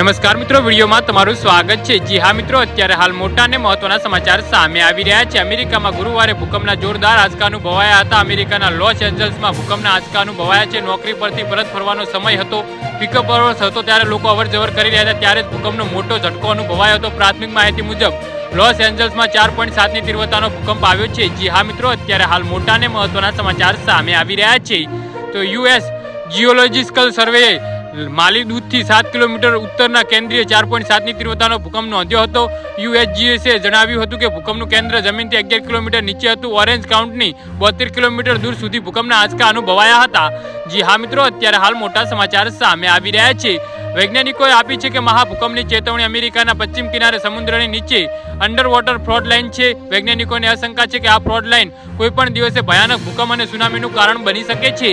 નમસ્કાર મિત્રો, વિડીયોમાં તમારું સ્વાગત છે. જી હા મિત્રો, અત્યારે હાલ મોટા અને મહત્વના સમાચાર સામે આવી રહ્યા છે. અમેરિકામાં ગુરુવારે ભૂકંપના જોરદાર આંચકા અનુભવાયા હતા. અમેરિકાના લોસ એન્જલ્સમાં ભૂકંપના આંચકા અનુભવાયા છે. નોકરી પરથી પરત ફરવાનો સમય હતો. પિકઅપ અવર્સ હતો ત્યારે લોકો અવર જવર કરી રહ્યા હતા. ત્યારે જ ભૂકંપનો મોટો ઝટકો અનુભવાયો હતો. પ્રાથમિક માહિતી મુજબ, લોસ એન્જલ્સમાં ચાર પોઈન્ટ સાતની તીવ્રતાનો ભૂકંપ આવ્યો છે. જી હા મિત્રો, અત્યારે હાલ મોટા અને મહત્વના સમાચાર સામે આવી રહ્યા છે. તો યુએસ જીઓલોજીકલ સર્વે માલી દૂધથી સાત કિલોમીટર ઉત્તરના કેન્દ્રીય ચાર પોઈન્ટ સાતની તીવ્રતાનો ભૂકંપ નોંધ્યો હતો. યુએસજીએસે જણાવ્યું હતું કે ભૂકંપનું કેન્દ્ર જમીનથી અગિયાર કિલોમીટર નીચે હતું. ઓરેન્જ કાઉન્ટની બોતેર કિલોમીટર દૂર સુધી ભૂકંપના આંચકા અનુભવાયા હતા. જી હા મિત્રો, અત્યારે હાલ મોટા સમાચાર સામે આવી રહ્યા છે. વૈજ્ઞાનિકોએ આપી છે કે મહાભૂકંપની ચેતવણી અમેરિકાના પશ્ચિમ કિનારે સમુદ્રની નીચે અંડર વોટર ફ્રોડ લાઇન છે. વૈજ્ઞાનિકોને આશંકા છે કે આ ફ્રોડ લાઇન કોઈ પણ દિવસે ભયાનક ભૂકંપ અને સુનામીનું કારણ બની શકે છે.